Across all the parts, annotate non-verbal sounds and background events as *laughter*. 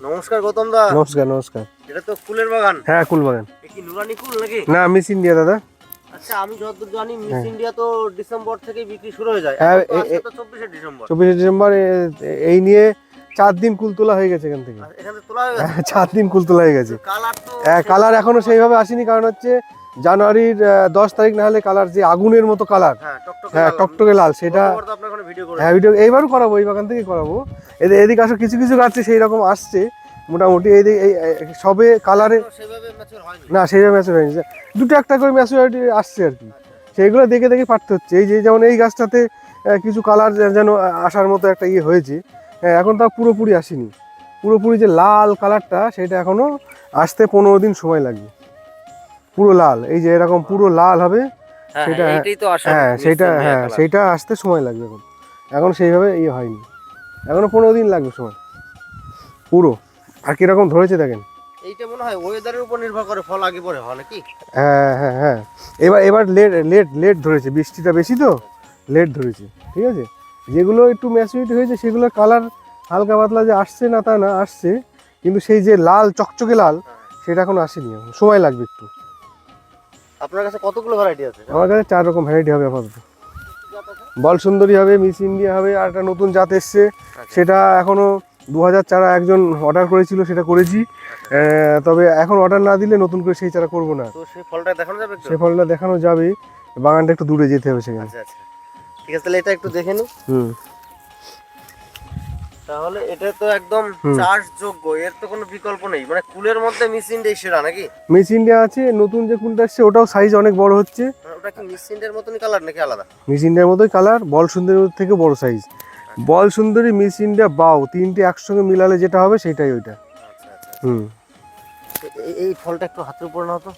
নমস্কার গৌতম দা। নমস্কার নমস্কার। এটা তো ফুলের বাগান। হ্যাঁ কুলবাগান বাগান। কি নুরানি ফুল নাকি? না মিস ইন্ডিয়া দাদা। আচ্ছা আমি যতদূর জানি মিস ইন্ডিয়া তো ডিসেম্বর থেকে বিক্রি শুরু হয়ে যায়। হ্যাঁ, চব্বিশে ডিসেম্বর। চব্বিশে ডিসেম্বর এই নিয়ে চার দিন কুল তোলা হয়ে গেছে এখান থেকে। এখান থেকে তোলা হয়ে গেছে। হ্যাঁ, *laughs* চার দিন কুল তোলা হয়ে গেছে। কালার তো হ্যাঁ কালার এখনও সেইভাবে আসেনি কারণ হচ্ছে জানুয়ারির দশ তারিখ না হলে কালার যে আগুনের মতো কালার। হ্যাঁ টকটকে হ্যাঁ লাল। সেটা হ্যাঁ ভিডিও এইবারও করাবো এই বাগান থেকেই করাবো। এদের এদিকে আসো কিছু কিছু গাছে সেই রকম আসছে মোটামুটি এই সবে কালারে না সেইভাবে ম্যাচুর হয়নি। দুটো একটা করে ম্যাচুরিটি আসছে আর কি। সেইগুলো দেখে দেখে পারতে হচ্ছে। এই যে যেমন এই গাছটাতে কিছু কালার যেন আসার মতো একটা ইয়ে হয়েছে। হ্যাঁ, এখন তা পুরোপুরি আসেনি। পুরোপুরি যে লাল কালারটা সেটা এখনও আসতে পনেরো দিন সময় লাগবে। পুরো লাল এই যে এরকম পুরো লাল হবে হ্যাঁ সেটা- হ্যাঁ, আসল হ্যাঁ Miss সেইটা হ্যাঁ সেইটা আসতে সময় লাগবে এখন। এখন সেইভাবে ইয়ে হয়নি। এখনও পনেরো দিন লাগবে সময়। পুরো। আর কীরকম ধরেছে দেখেন? এইটা মনে হয় ওয়েদারের উপর নির্ভর করে ফল আগে পরে হয় নাকি? হ্যাঁ হ্যাঁ হ্যাঁ। এবার এবার লেট লেট লেট ধরেছে। বৃষ্টিটা বেশি তো লেট ধরেছে। ঠিক আছে? যেগুলো একটু ম্যাচুরিটি হয়েছে সেগুলোর কালার হালকা পাতলা যে আসছে না তা না আসছে। কিন্তু সেই যে লাল চকচকে লাল সেটা এখন আসেনি এখন। সময় লাগবে একটু। আপনার কাছে কতগুলো ভ্যারাইটি আছে? আমার কাছে চার রকম ভ্যারাইটি হবে আপাতত। বল সুন্দরী হবে মিস ইন্ডিয়া হবে আর একটা নতুন জাত এসছে। সেটা এখনও দু হাজার চারা একজন অর্ডার করেছিল সেটা করেছি। তবে এখন অর্ডার না দিলে নতুন করে সেই চারা করব না। সেই ফলটা দেখানো যাবে একটু? সে ফলটা দেখানো যাবে। বাগানটা একটু দূরে যেতে হবে সেখানে। আচ্ছা আচ্ছা। ঠিক আছে তাহলে এটা একটু দেখে নিই। হুম। তাহলে এটা তো একদম। চাষযোগ্য এর তো কোনো বিকল্প নেই। মানে কুলের মধ্যে মিস ইন্ডিয়া সেরা নাকি? মিস ইন্ডিয়া আছে নতুন যে কুলটা এসছে ওটাও সাইজ অনেক বড় হচ্ছে। মানে ওটা কি মিস ইন্ডিয়ার মতনই কালার নাকি আলাদা? মিস ইন্ডিয়ার মতোই কালার বল সুন্দরীর থেকে বড় সাইজ বল সুন্দরী মিস ইন্ডিয়া বাও তিনটে একসঙ্গে মিলালে যেটা হবে সেটাই ওইটা। আচ্ছা আচ্ছা হুম। এই- ফলটা একটু হাতের উপর না হতো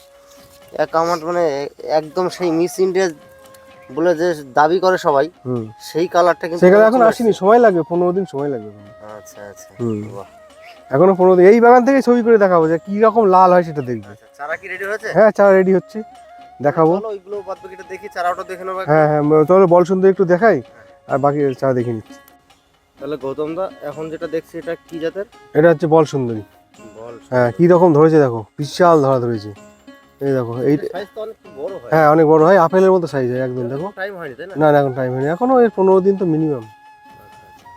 এক আমার মানে একদম সেই মিস ইন্ডিয়া বলে যে দাবি করে সবাই হুম। সেই কালারটা কিন্তু সেখানে এখন আসেনি সময় লাগবে পনেরো দিন সময় লাগবে আচ্ছা আচ্ছা। এখনও পনেরো দিন এই বাগান থেকে ছবি করে দেখাবো যে কি রকম লাল হয় সেটা দেখবে। আচ্ছা চারা কি রেডি হয়েছে? হ্যাঁ চারা রেডি হচ্ছে দেখাবো। ওইগুলো বাদ বাকিটা দেখি চারাটা দেখে নেব। হ্যাঁ হ্যাঁ চলো বল সুন্দর একটু দেখাই আর বাকি চারা দেখে নিচ্ছি। তাহলে গৌতম দা এখন যেটা দেখছি এটা কি জাতের? এটা হচ্ছে বল সুন্দরী। বল হ্যাঁ কি রকম ধরেছে দেখো বিশাল ধরা ধরেছে। এই দেখো এই বড় হয়। অনেক বড় হয়। আপেলের মতো সাইজ হয় একদম দেখো। না? না এখন টাইম হয়নি। এখনও এর পনেরো দিন তো মিনিমাম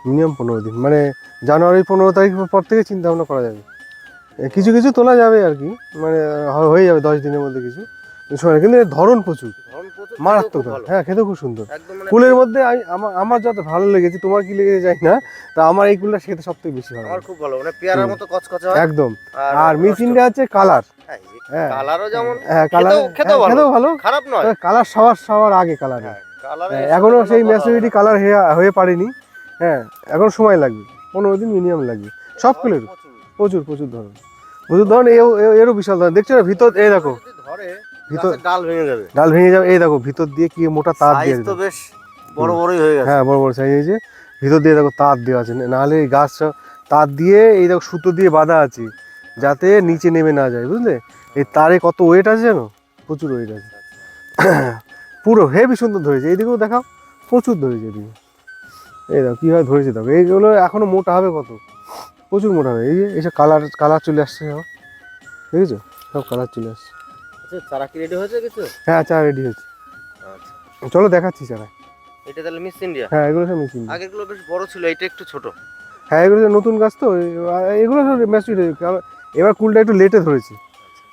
মিনিমাম পনেরো দিন। মানে জানুয়ারি পনেরো তারিখ পর থেকে চিন্তা ভাবনা করা যাবে। কিছু কিছু তোলা যাবে আর কি। মানে হয়ে যাবে দশ দিনের মধ্যে কিছু। কিন্তু সময়- কিন্তু এর ধরন প্রচুর। মারাত্মক। হ্যাঁ খেতে খুব সুন্দর। একদম মানে ফুলের মধ্যে আমি আমার আমার যত ভালো লেগেছে তোমার কি লেগেছে জানি না তা আমার এই ফুলটা খেতে সব থেকে বেশি ভালো আমার খুব ভালো। মানে পেয়ারার মতো কচকচে হয়। একদম। আর মিস নষ্ট- ইন্ডিয়া হচ্ছে কালার। কালারও যেমন হ্যাঁ কালার খেতেও- খেতেও ভালো। খারাপ নয়। কালার সবার সবার আগে কালার হ্যাঁ, হ্যাঁ, এখনও সেই ম্যাচুরিটি কালার হয়ে পারেনি হ্যাঁ এখন সময় লাগবে। পনেরো দিন মিনিমাম লাগবে। সব প্রচুর। প্রচুর প্রচুর ধরন প্রচুর ধরন এও এও- এরও বিশাল ধরন দেখছ না ভিতর এই দেখো। ভিতর ডাল ভেঙে যাবে। ডাল ভেঙে যাবে। এই দেখো ভিতর দিয়ে কি মোটা তার দিয়ে তো বেশ বড় বড়ই হয়ে গেছে। হ্যাঁ বড় বড় সাইজ হয়েছে। ভিতর দিয়ে দেখো তার দেওয়া আছে। নাহলে এই গাছ তার দিয়ে এই দেখো সুতো দিয়ে বাঁধা আছে। যাতে নিচে নেমে না যায় বুঝলে? এই তারে কত ওয়েট আছে জানো? প্রচুর ওয়েট আছে। *clears throat* পুরো হেভি সুন্দর ধরেছে। এইদিকেও দেখাও প্রচুর ধরেছে এদিকে। এই দেখো কীভাবে ধরেছে দেখো। এইগুলো এখনও মোটা হবে কত? প্রচুর মোটা হবে। এই যে এইসব কালার কালার চলে আসছে সব দেখেছ? সব কালার চলে আসছে। আচ্ছা চারা কি রেডি হয়েছে কিছু? হ্যাঁ চা রেডি হয়েছে। আচ্ছা। চলো দেখাচ্ছি চারা এটা তাহলে মিস ইন্ডিয়া হ্যাঁ এগুলো সব মেশিন আগেরগুলো বেশ বড় ছিল এটা একটু ছোট। হ্যাঁ এগুলো নতুন গাছ তো। এগুলো সব ম্যাচুরিট এবার কুলটা একটু লেটে ধরেছে।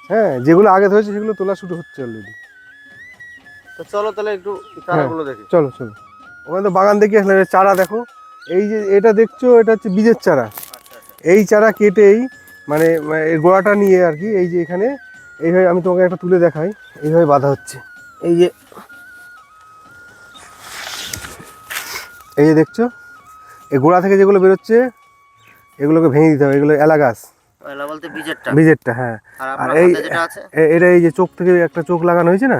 হ্যাঁ যেগুলো আগে ধরেছে সেগুলো তোলা শুরু হচ্ছে অলরেডি তো চলো তাহলে একটু চারাগুলো দেখি। চলো চলো। ওখানে তো বাগান দেখে আসলে চারা দেখো। এই যে এটা দেখছ এটা হচ্ছে বীজের চারা। এই চারা কেটেই মানে মানে এর গোড়াটা নিয়ে আর কি এই যে এখানে এইভাবে আমি তোমাকে একটা তুলে দেখাই এইভাবে বাঁধা হচ্ছে। এই যে এই যে দেখছ এই গোড়া থেকে যেগুলো বেরোচ্ছে এগুলোকে ভেঙে দিতে হবে এগুলো এলা গাছ পয়লা বলতে বীজেরটা। বীজেরটা হ্যাঁ। আর এই এটা এই যে চোখ থেকে একটা চোখ লাগানো হয়েছে না?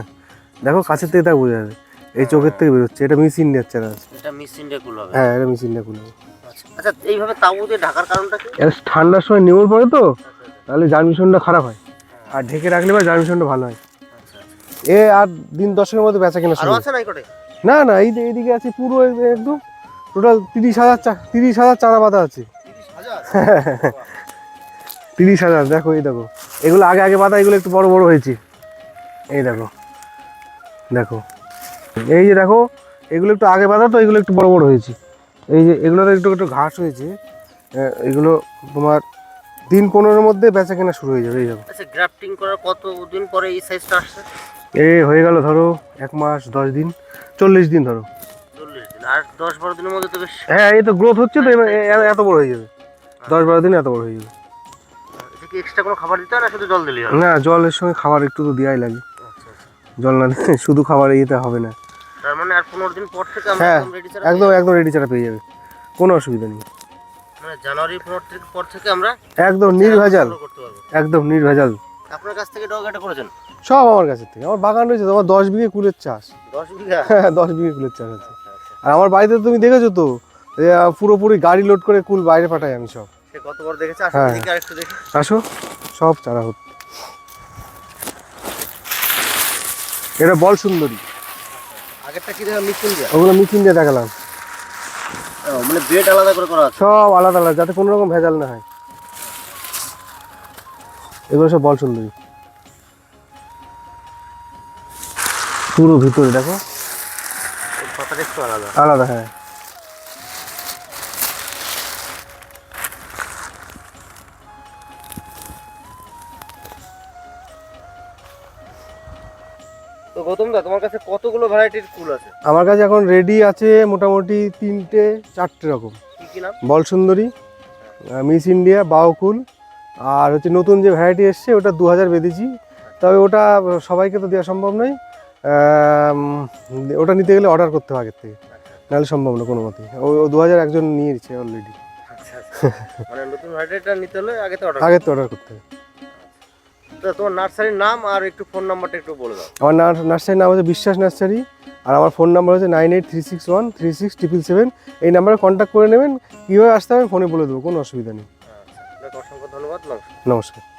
দেখো কাছের থেকে তা বোঝা যাবে এই চোখের থেকে বেরোচ্ছে। এটা মিস ইন্ডিয়ার চারা এটা মিস ইন্ডিয়া কুল হবে। হ্যাঁ এটা মিস ইন্ডিয়া কুলো আচ্ছা আচ্ছা এইভাবে তাবু দিয়ে ঢাকার কারণটা কি? ঠান্ডার সময় নেমে পড়ে তো তাহলে জার্মিশনটা খারাপ হয়। আর ঢেকে রাখলে বা জার্মিশনটা ভালো হয়। আচ্ছা আচ্ছা। এ আর দিন দশের মধ্যে বেচা কেনা শুরু হবে। না না না এই এইদিকে আছে পুরো একদম টোটাল তিরিশ হাজার তিরিশ হাজার চারা বাঁধা আছে *laughs* তিরিশ হাজার দেখো এই দেখো। এগুলো আগে আগে পাতা এগুলো একটু বড় বড় হয়েছে। এই দেখো দেখো। এই যে দেখো এগুলো একটু আগে পাতা তো এগুলো একটু বড় বড় হয়েছে। এই যে এগুলোতে একটু একটু ঘাস হয়েছে এগুলো তোমার দিন পনেরোর মধ্যে বেচা কেনা শুরু হয়ে যাবে এই দেখো। আচ্ছা গ্রাফটিং করার কত দিন পরে এই সাইজটা আসছে? এ হয়ে গেল ধরো এক মাস দশ দিন চল্লিশ দিন ধরো। চল্লিশ দিন আর দশ বারো দিনের মধ্যে তো বেশ হ্যাঁ এই তো গ্রোথ হচ্ছে তো এত বড় হয়ে যাবে। দশ বারো দিনে এত বড় হয়ে যাবে। কি এক্সট্রা কোনো খাবার দিতে হয় না শুধু জল দিলেই হবে? না জলের সঙ্গে খাবার একটু তো দেওয়াই লাগে। আচ্ছা আচ্ছা। জল না দিলে শুধু খাবার ইয়েতে হবে না। তার মানে আর পনেরো দিন পর থেকে আমরা হ্যাঁ, একদম রেডি ছাড়া একদম একদম রেডি চারা পেয়ে যাবে। কোনো অসুবিধা নেই। মানে জানুয়ারি পনেরো তারিখ পর থেকে আমরা একদম নির্ভেজাল। করতে পারব। একদম নির্ভেজাল। আপনার কাছ থেকে ডগ এটা করেছেন? সব আমার কাছে থেকে। আমার বাগান রয়েছে তোমার দশ বিঘে কুলের চাষ। দশ বিঘা? হ্যাঁ দশ বিঘে কুলের চাষ আছে। আর আমার বাড়িতে তুমি দেখেছ তো পুরোপুরি গাড়ি লোড করে কুল বাইরে পাঠাই আমি সব। দেখেছে হ্যাঁ। আরেকটু দেখি আসো সব চারা হচ্ছে এটা বল সুন্দরী। আগেরটা কি দেখা মিক্সিং দেওয়া ওগুলো মিচিন দিয়ে দেখালাম। মানে আলাদা করে করা আছে। সব আলাদা আলাদা যাতে কোনো রকম ভেজাল না হয়। এগুলো সব বল সুন্দরী। পুরো ভিতরে দেখো। এর একটু আলাদা। আলাদা হ্যাঁ। গৌতম দা তোমার কাছে কতগুলো ভ্যারাইটির ফুল আছে? আমার কাছে এখন রেডি আছে মোটামুটি তিনটে চারটে রকম। কি কি নাম? বল সুন্দরী মিস ইন্ডিয়া বাউকুল আর হচ্ছে নতুন যে ভ্যারাইটি এসছে ওটা দু হাজার বেঁধেছি। তবে ওটা সবাইকে তো দেওয়া সম্ভব নয়। ওটা নিতে গেলে অর্ডার করতে হবে আগের থেকে। নাহলে সম্ভব না কোনো মতেই। ও দু হাজার একজন নিয়ে নিচ্ছে অলরেডি আচ্ছা আচ্ছা। মানে আগে তো অর্ডার করতে হবে। তোমার নার্সারির নাম আর একটু ফোন নাম্বারটা একটু বলে দাও। আমার নার্সারির নাম হচ্ছে বিশ্বাস নার্সারি আর আমার ফোন নাম্বার হচ্ছে nine eight three six one three six triple seven এই নাম্বারে কন্ট্যাক্ট করে নেবেন কীভাবে আসতে হবে ফোনে বলে দেবো কোনো অসুবিধা নেই। আচ্ছা অসংখ্য ধন্যবাদ নমস্কার। নমস্কার।